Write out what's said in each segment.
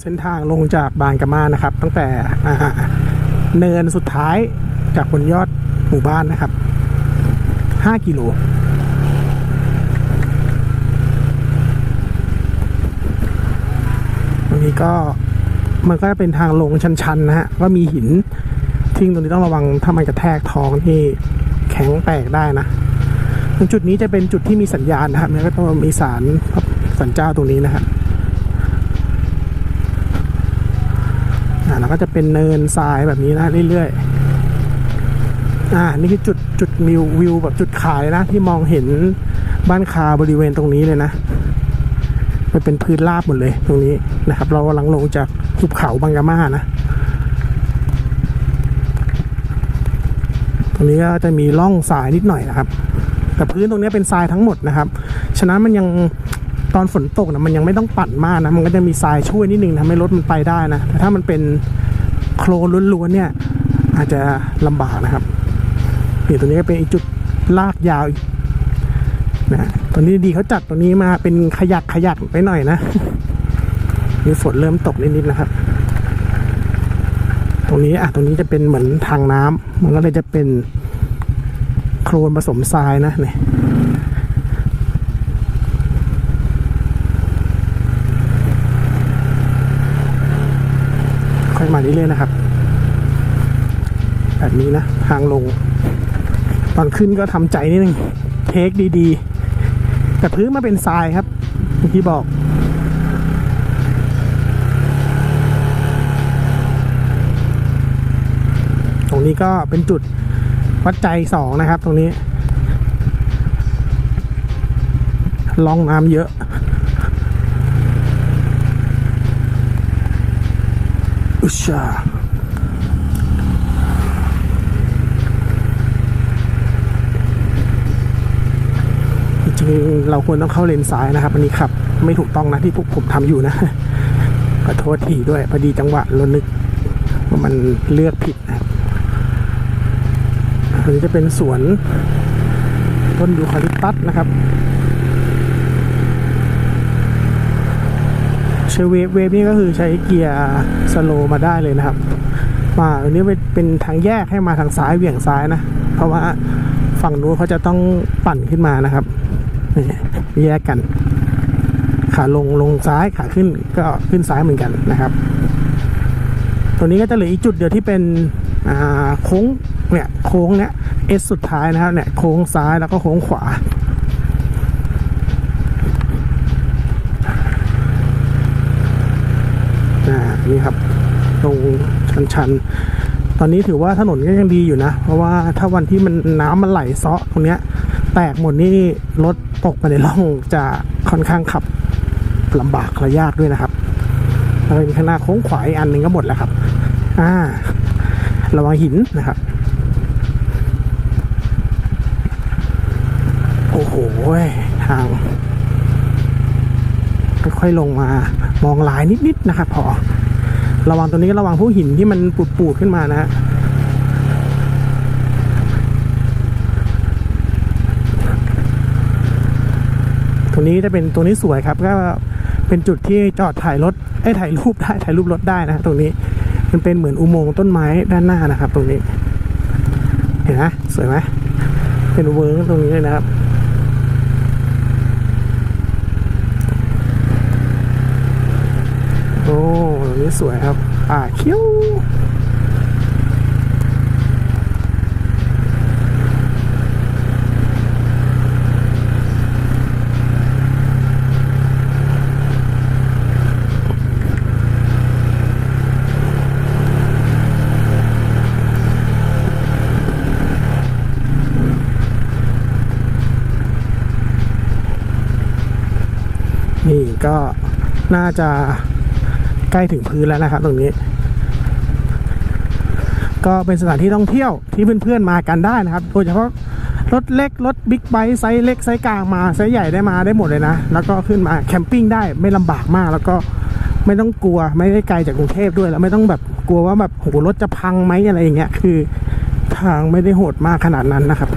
เส้นทางลงจากบางกะมานะครับ ตั้งแต่เนินสุดท้ายจากบนยอดหมู่บ้านนะครับ 5 กิโลตรงนี้ก็มันก็เป็นทางลงชันๆนะฮะก็มีหินทิ้งตรงนี้ต้องระวังถ้ามันกระแทกท้องที่แข็งแตกได้นะตรงจุดนี้จะเป็นจุดที่มีสัญญาณนะครับแล้วก็ต้องมีสารสันเจ้าตรงนี้นะครับอ่า แล้วก็จะเป็นเนินทรายแบบนี้นะเรื่อยๆ อ่า นี่คือจุดจุดวิววิวแบบจุดขายนะ ที่มองเห็นบ้านคาบริเวณตรงนี้เลยนะมันเป็นพื้นราบหมดเลยตรงนี้นะครับ เรากำลังลงจากหุบเขาบางกะมานะ ตรงนี้ก็จะมีร่องทรายนิดหน่อยนะครับ แต่พื้นตรงนี้เป็นทรายทั้งหมดนะครับ ฉะนั้นมันยัง ตอนฝนตกนะมันยังไม่ต้องปั่นมากนะ มันก็จะมีทรายช่วยนิดนึงทำให้รถมันไปได้นะ แต่ถ้ามันเป็นโคลนล้วนๆเนี่ย อาจจะลำบากนะครับนี่ตรงนี้ก็เป็นอีกจุดลากยาวนะตอนนี้ดีเขาจัดตรงนี้มาเป็นขยักขยักไปหน่อยนะมีฝนเริ่มตกนิดๆนะครับ ตรงนี้อะตรงนี้จะเป็นเหมือนทางน้ำมันก็เลยจะเป็นโคลนผสมทรายนะเนี่ย อยมาเรื่อยๆนะครับ แบบนี้นะทางลง ตอนขึ้นก็ทำใจนิดนึงเทคดีๆ แต่พื้นมาเป็นทรายครับเมื่อกี้บอกตรงนี้ก็เป็นจุดวัดใจสองนะครับ ตรงนี้ล่องน้ำเยอะ ชาจริงเราควรต้องเข้าเลนซ้ายนะครับ อันนี้ขับ ไม่ถูกต้องนะที่พวกผมทำอยู่นะขอโทษทีด้วยพอดีจังหวะเรานึกว่ามันเลือกผิดนะอันนี้จะเป็นสวนต้นยูคาลิปตัสนะครับ ช้เวฟเวฟนี่ก็คือใช้เกียร์สโลมาได้เลยนะครับ มาอันนี้เป็นทางแยกให้มาทางซ้ายเหวี่ยงซ้ายนะ เพราะว่าฝั่งนู้นเขาจะต้องปั่นขึ้นมานะครับนี่แยกกัน ขาลงลงซ้ายขาขึ้นก็ขึ้นซ้ายเหมือนกันนะครับ ตัวนี้ก็จะเหลืออีกจุดเดียวที่เป็นโค้งเนี่ยโค้งเนี้ยเอสสุดท้ายนะครับเนี่ยโค้งซ้ายแล้วก็โค้งขวา อ่า นี่ครับตรงชันๆ ตอนนี้ถือว่าถนนก็ยังดีอยู่นะ เพราะว่าถ้าวันที่มันน้ำมันไหลเซาะตรงเนี้ย แตกหมดนี่รถตกไปในร่องจะค่อนข้างขับลำบากและยากด้วยนะครับแล้วมีข้างหน้าโค้งขวาอีกอันหนึ่งก็หมดแล้วครับ อ่า ระวังหินนะครับ โอ้โหทางค่อยๆลงมามองลายนิดๆนะครับพอ ระวังตัวนี้ระวังพวกหินที่มันปูดๆขึ้นมานะฮะตรงนี้จะเป็นตัวนี้สวยครับ ก็เป็นจุดที่จอดถ่ายรถไอ้ถ่ายรูปได้ถ่ายรูปรถได้นะตรงนี้มันเป็นเหมือนอุโมงค์ต้นไม้ด้านหน้านะครับ ตรงนี้ เห็นไหมสวยไหมเป็นเวิร์กตรงนี้เลยนะครับ โอ้ตรง นี้สวยครับ อ่าเขี้ยวนี่ก็น่าจะ ใกล้ถึงพื้นแล้วนะครับ ตรงนี้ ก็เป็นสถานที่ท่องเที่ยวที่เพื่อนๆมากันได้นะครับโดยเฉพาะรถเล็ก รถบิ๊กไบค์ไซส์เล็กไซส์กลางมาไซส์ใหญ่ได้มาได้หมดเลยนะ แล้วก็ขึ้นมาแคมปิ้งได้ไม่ลำบากมาก แล้วก็ไม่ต้องกลัวไม่ได้ไกลจากกรุงเทพด้วย แล้วไม่ต้องแบบกลัวว่าแบบโหรถจะพังไหมอะไรอย่างเงี้ยคือทางไม่ได้โหดมากขนาดนั้นนะครับ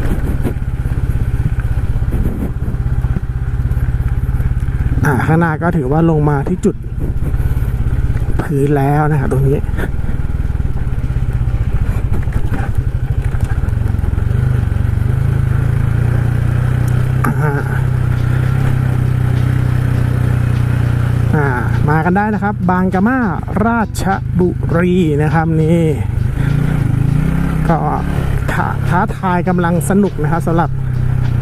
อ่าข้างหน้าก็ถือว่าลงมาที่จุด พื้นแล้วนะครับตรงนี้มากันได้นะครับ บางกะมาราชบุรีนะครับนี่ก็ท้าท้าทายกำลังสนุกนะครับสำหรับ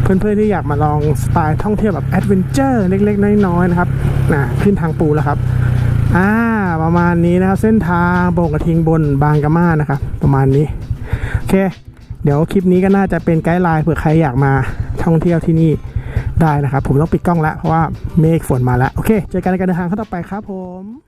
เพื่อนๆที่อยากมาลองสไตล์ท่องเที่ยวแบบแอดเวนเจอร์เล็กๆ น้อยๆนะครับนะขึ้นทางปูแล้วครับ อ่าประมาณนี้นะครับเส้นทางโบกกระทิงบนบางกะมานะครับประมาณนี้โอเค เดี๋ยวคลิปนี้ก็น่าจะเป็นไกด์ไลน์เผื่อใครอยากมาท่องเที่ยวที่นี่ได้นะครับ ผมต้องปิดกล้องแล้วเพราะว่าเมฆฝนมาแล้วโอเค เจอกันในการเดินทางข้างต่อไปครับผม